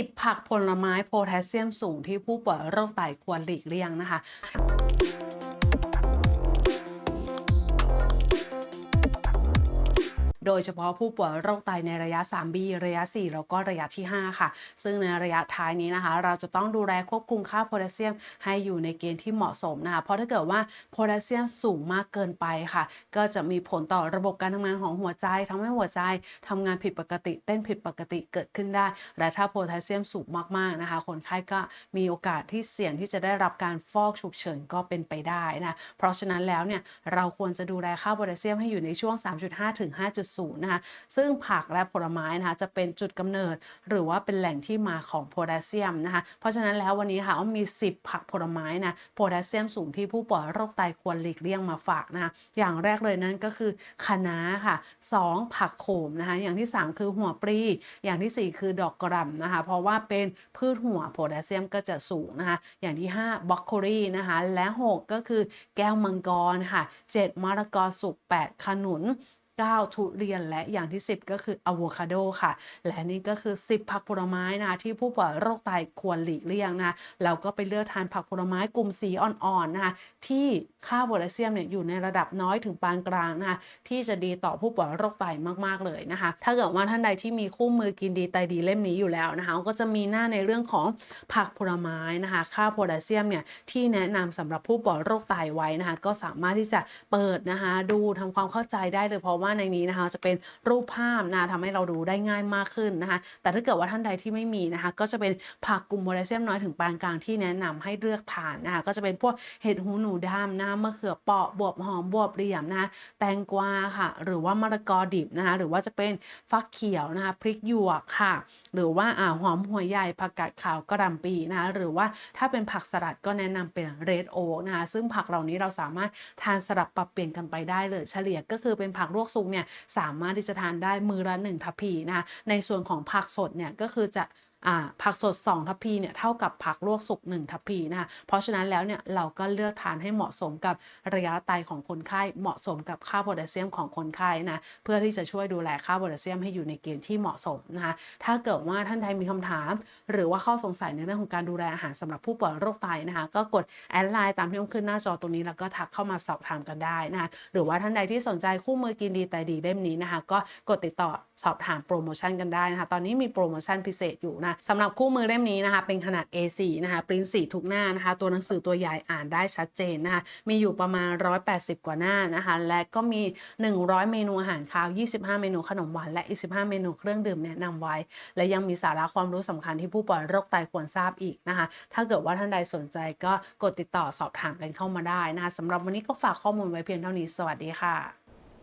10 ผักผลไม้โพแทสเซียมสูงที่ผู้ป่วยโรคไตควรหลีกเลี่ยงนะคะ โดยเฉพาะผู้ป่วยโรคไตในระยะ 3B ระยะ 4 แล้วก็ระยะที่ 5 ค่ะ ซึ่งในระยะท้ายนี้นะคะ เราจะต้องดูแลควบคุมค่าโพแทสเซียมให้อยู่ในเกณฑ์ที่เหมาะสมนะคะ เพราะถ้าเกิดว่าโพแทสเซียมสูงมากเกินไปค่ะ ก็จะมีผลต่อระบบการทำงานของหัวใจทำให้หัวใจทำงานผิดปกติ เต้นผิดปกติเกิดขึ้นได้ และถ้าโพแทสเซียมสูงมากๆนะคะ คนไข้ก็มีโอกาสที่เสี่ยงที่จะได้รับการฟอกฉุกเฉินก็เป็นไปได้นะ เพราะฉะนั้นแล้วเนี่ยเราควรจะดูแลค่าโพแทสเซียมให้อยู่ในช่วง 3.5 ถึง 5.0นะคะซึ่งผักและผลไม้นะคะจะเป็นจุดกำเนิด หรือว่าเป็นแหล่งที่มาของโพแทสเซียมนะคะเพราะฉะนั้นแล้ววันนี้ค่ะอ้อมมี 10 ผักผลไม้นะโพแทสเซียมสูงที่ผู้ป่วยโรคไตควรหลีกเลี่ยงมาฝากนะคะอย่างแรกเลยนั่นก็คือคะน้าค่ะ 2 ผักโขมนะคะอย่างที่ 3 คือหัวปลีอย่างทีสี่4 คือดอกกระหล่ำนะคะเพราะว่าเป็นพืชหัวโพแทสเซียมก็จะสูงนะคะอย่างที่ 5บรอกโคลีนะคะและ 6 ก็คือแก้วมังกรค่ะ 7มะละกอสุก8ขนุน 9 ทุเรียนและอย่างที่ 10 ก็คืออะโวคาโดค่ะ และนี่ก็คือ 10 ผักผลไม้นะที่ผู้ป่วยโรคไตควรหลีกเลี่ยงนะคะแล้วก็ไปเลือกทานผักผลไม้กลุ่มสีอ่อนๆนะคะที่ค่าโพแทสเซียมเนี่ยอยู่ในระดับน้อยถึงปานกลางนะคะที่จะดีต่อผู้ป่วยโรคไตมากๆเลยนะคะ ถ้าเกิดว่าท่านใดที่มีคู่มือกินดีไตดีเล่มนี้อยู่แล้วนะคะก็จะมีหน้าในเรื่องของผักผลไม้นะคะ ค่าโพแทสเซียมเนี่ยที่แนะนำสำหรับผู้ป่วยโรคไตไว้นะคะก็สามารถที่จะเปิดนะคะดูทำความเข้าใจได้เลยเพราะว่าในนี้นะคะจะเป็นรูปภาพนะทำให้เราดูได้ง่ายมากขึ้นนะคะ แต่ถ้าเกิดว่าท่านใดที่ไม่มีนะคะ ก็จะเป็นผักกลุ่มโพแทสเซียมน้อยถึงปานกลางที่แนะนำให้เลือกทานนะคะก็จะเป็นพวกเห็ดหูหนูดำนะคะมะเขือเปาะบวบหอมบวบเหลี่ยมนะคะแตงกวาค่ะ หรือว่ามะละกอดิบนะคะหรือว่าจะเป็นฟักเขียวนะคะพริกหยวกค่ะ หรือว่าอ่าหอมหัวใหญ่ผักกาดขาวกระหล่ำปีนะคะหรือว่าถ้าเป็นผักสลัดก็แนะนำเป็นเรดโอ๊กนะคะซึ่งผักเหล่านี้เราสามารถทานสลับปรับเปลี่ยนกันไปได้เลยเฉลี่ยก็คือเป็นผักลวกสุกเนี่ยสามารถที่จะทานได้มือละหนึ่งทัพพีนะคะในส่วนของผักสดเนี่ยก็คือจะ ผักสด 2 ทัพพีเนี่ยเท่ากับผักลวกสุก1ทัพพีนะคะเพราะฉะนั้นแล้วเนี่ยเราก็เลือกทานให้เหมาะสมกับระยะไตของคนไข้เหมาะสมกับค่าโพแทสเซียมของคนไข้นะเพื่อที่จะช่วยดูแลค่าโพแทสเซียมให้อยู่ในเกณฑ์ที่เหมาะสมนะคะถ้าเกิดว่าท่านใดมีคำถาม หรือว่าข้อสงสัยในเรื่องของการดูแลอาหารสำหรับผู้ป่วยโรคไตนะคะก็กดแอดไลน์ตามที่ขึ้นหน้าจอตรงนี้แล้วก็ทักเข้ามาสอบถามกันได้นะคะหรือว่าท่านใดที่สนใจคู่มือกินดีไตดีเล่มนี้นะคะก็กดติดต่อสอบถามโปรโมชั่นกันได้นะคะตอนนี้มีโปรโมชั่นพิเศษอยู่นะสำหรับคู่มือเล่มนี้นะคะ เป็นขนาด A4 นะคะปริ้นสีทุกหน้านะคะ ตัวหนังสือตัวใหญ่อ่านได้ชัดเจนนะคะ มีอยู่ประมาณ 180 กว่าหน้านะคะ และก็มี 100 เมนูอาหารคาว 25 เมนูขนมหวาน และอีก 15 เมนูเครื่องดื่มแนะนำไว้ และยังมีสาระความรู้สำคัญที่ผู้ป่วยโรคไตควรทราบอีกนะคะ ถ้าเกิดว่าท่านใดสนใจก็กดติดต่อสอบถามกันเข้ามาได้นะคะสำหรับวันนี้ก็ฝากข้อมูลไว้เพียงเท่านี้ สวัสดีค่ะ